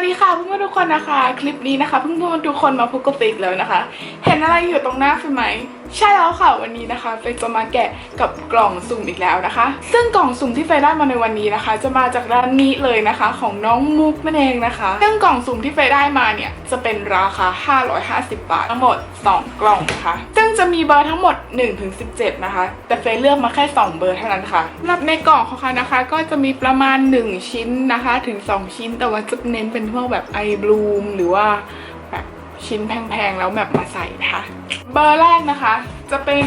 วัสดีค่ะเพื่อนๆทุกคนนะคะ คลิปนี้นะคะ เพื่อนๆทุกคนมาพบกับเฟกแล้วนะคะ เห็นอะไรอยู่ตรงหน้าเฟยไหม ใช่แล้วค่ะวันนี้นะคะเฟยจะมาแกะกับกล่องสุ่มอีกแล้วนะคะ ซึ่งกล่องสุ่มที่เฟยได้มาในวันนี้นะคะ จะมาจากร้านนี้เลยนะคะ ของน้องมุกนั่นเองนะคะ ซึ่งกล่องสุ่มที่เฟยได้มาเนี่ยจะเป็นราคา 550 บาททั้งหมด 2 กล่องนะคะซึ่งจะมีเบอร์ทั้งหมด1ถึง17 นะคะ แต่เฟยเลือกมาแค่ 2 เบอร์เท่านั้นค่ะสำหรับในกล่องของเขานะคะ ก็จะมีประมาณ 1 ชิ้นนะคะ ถึง 2 ชิ้นแต่ว่าจะเน้นเป็นพวกแบบไอบลูมหรือว่า ชิ้นแพงๆ แล้วแบบมาใส่นะคะ เบอร์แรกนะคะ จะเป็น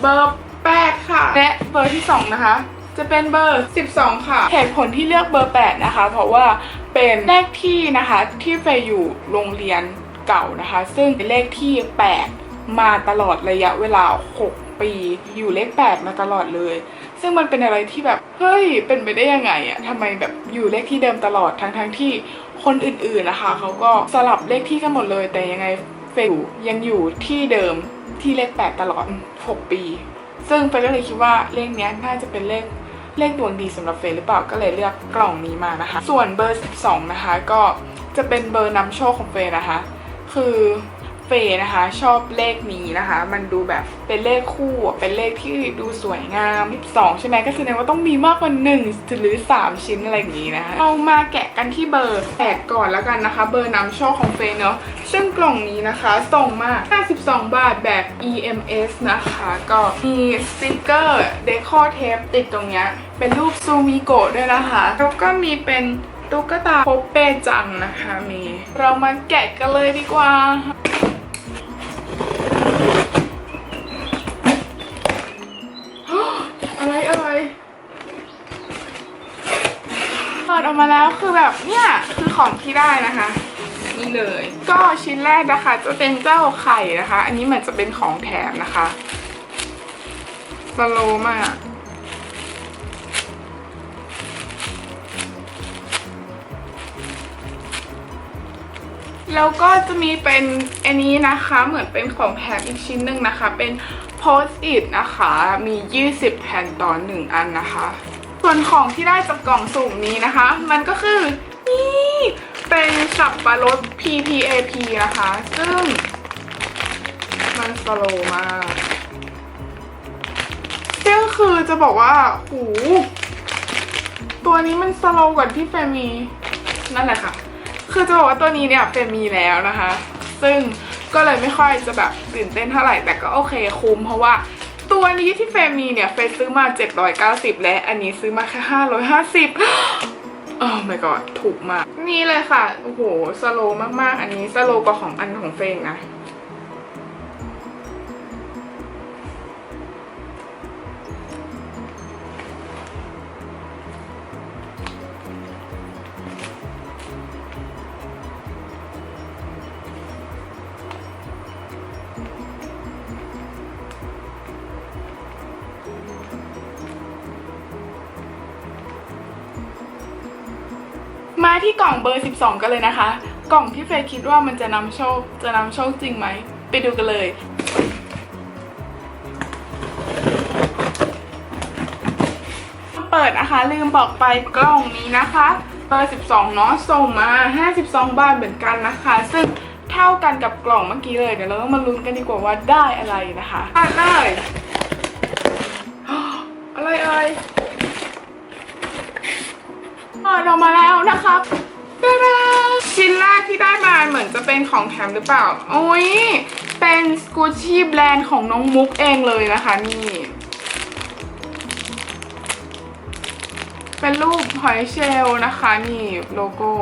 เบอร์8ค่ะ และเบอร์ที่2นะคะ จะเป็นเบอร์ 12 ค่ะ เหตุผลที่เลือกเบอร์ 8 นะคะ เพราะว่าเป็นเลขที่นะคะที่เฟยอยู่โรงเรียนเก่านะคะ ซึ่งเป็นเลขที่ 8 มาตลอดระยะเวลา 6 ปี อยู่เลข 8 มาตลอดเลย ซึ่งมันเป็นอะไรที่แบบ เฮ้ย เป็นไปได้ยังไงอะทำไมแบบอยู่เลขที่เดิมตลอดทั้งทั้งที่ คนอื่นๆนะคะเขาก็สลับเลขที่กันหมดเลย แต่ยังไงเฟยอยู่ยังอยู่ที่เดิมที่เลข 8 ตลอด 6 ปี ซึ่งเฟยก็เลยคิดว่าเลขนี้น่าจะเป็นเลขเลขดวงดีสำหรับเฟยหรือเปล่าก็เลยเลือกกล่องนี้มานะคะ ส่วนเบอร์ 12 นะคะ ก็จะเป็นเบอร์นำโชคของเฟยนะคะ คือ เฟยนะคะ ชอบเลขนี้นะคะ มันดูแบบเป็นเลขคู่เป็นเลขที่ดูสวยงาม12ใช่ไหมก็แสดงว่าต้องมีมากกว่า1หรือ 3 ชิ้นอะไรอย่างนี้นะคะเอามาแกะกันที่เบอร์8ก่อนแล้วกันนะคะ เบอร์นำโชคของเฟย์เนาะซึ่งกล่องนี้นะคะส่งมา 52 บาทแบบ EMS นะคะ ก็มีสติกเกอร์เดคอเทปติดตรงเนี้ยเป็นรูปซูมิโกะด้วยนะคะ แล้วก็มีเป็นตุ๊กตาโปเป้จังนะคะมี เรามาแกะกันเลยดีกว่า ออกมาแล้วคือแบบเนี่ยคือของที่ได้นะคะนี่เลย ก็ชิ้นแรกนะคะ จะเป็นเจ้าไข่นะคะ อันนี้เหมือนจะเป็นของแถมนะคะสโลมากแล้วก็จะมีเป็นอันนี้นะคะเหมือนเป็นของแถมอีกชิ้นหนึ่งนะคะ เป็นโพสต์อิทนะคะ มี 20 แผ่นต่อ 1 อันนะคะ ส่วนของที่ได้จากกล่องสุ่มนี้นะคะ มันก็คือนี่เป็นสับปะรด PPAP นะคะ ซึ่ง มันสโลมากซึ่งคือจะบอกว่าหูตัวนี้มันสโลกว่าที่เฟรมีนั่นแหละค่ะ คือจะบอกว่าตัวนี้เนี่ยเฟรมีแล้วนะคะ ซึ่งก็เลยไม่ค่อยจะแบบตื่นเต้นเท่าไหร่แต่ก็โอเคคุ้มเพราะว่า ตัวนี้ที่เฟรมมีเนี่ย เฟรมซื้อมา 790 และอันนี้ซื้อมาแค่ 550โอ้ my god ถูกมาก นี่เลยค่ะ โอ้โห สโลว์มากๆ อันนี้สโลว์กว่าของอันของเฟรมนะ มาที่กล่องเบอร์ 12 กันเลยนะคะ กล่องที่เฟยคิดว่ามันจะนำโชค จะนำโชคจริงไหม ไปดูกันเลย เปิดนะคะ ลืมบอกไปกล่องนี้นะคะ เบอร์ 12 เนาะส่งมา 52 บาทเหมือนกันนะคะ ซึ่งเท่ากันกับกล่องเมื่อกี้เลย เดี๋ยวเราต้องมาลุ้นกันดีกว่าว่าได้อะไรนะคะได้อะไรเอ่ย เปิดออกมาแล้วนะครับตาดาชิ้นแรกที่ได้มาเหมือนจะเป็นของแถมหรือเปล่า โอ้ย เป็นสกูชี่แบรนด์ของน้องมุกเองเลยนะคะนี่ เป็นรูปหอยเชลล์นะคะนี่โลโก้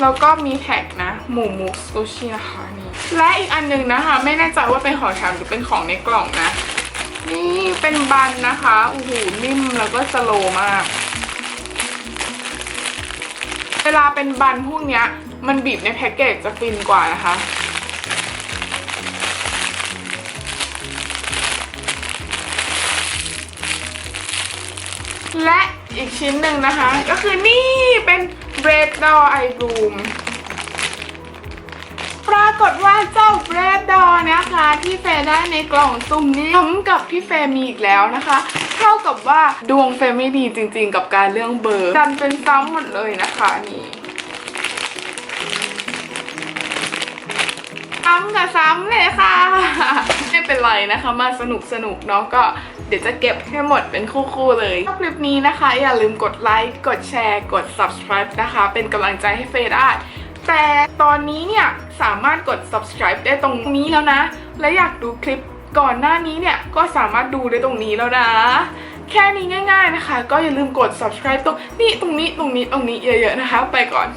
แล้วก็มีแท็กนะ หมูมุกสกูชี่นะคะนี่ และอีกอันหนึงนะคะ ไม่แน่ใจว่าเป็นของแถมหรือเป็นของในกล่องนะ นี่เป็นบันนะคะโอ้โหนิ่มแล้วก็สโลมาก ลาเป็นบันพวกเนี้ย มันบีบในแพ็กเกจจะฟินกว่านะคะและอีกชิ้นหนึ่งนะคะ ก็คือนี่เป็น Red Door Eye Bloom ปรากฏว่าเจ้า Red Door นะคะ ที่เฟย์ได้ในกล่องสุ่มนี้ซ้ำกับที่เฟย์มีอีกแล้วนะคะ เท่ากับว่าดวงเฟย์ไม่ดีจริงๆ กับการเรื่องเบอร์ดันเป็นซ้ำหมดเลยนะคะ ค่ะนี่ซ้ำกับซ้ำเลยค่ะ ไม่เป็นไรนะคะ มาสนุกสนุกเนาะก็เดี๋ยวจะเก็บให้หมดเป็นคู่ๆเลยถ้าคลิปนี้นะคะ อย่าลืมกดไลค์กดแชร์ กด subscribe นะคะ เป็นกำลังใจให้เฟย์ได้แต่ตอนนี้เนี่ยสามารถกด subscribe ได้ตรงนี้แล้วนะ และอยากดูคลิปก่อนหน้านี้เนี่ยก็สามารถดูได้ตรงนี้แล้วนะ แค่นี้ง่าย ๆนะคะ ก็อย่าลืมกด subscribe ตรงนี้ตรงนี้ตรงนี้ตรงนี้เยอะๆนะคะ ไปก่อน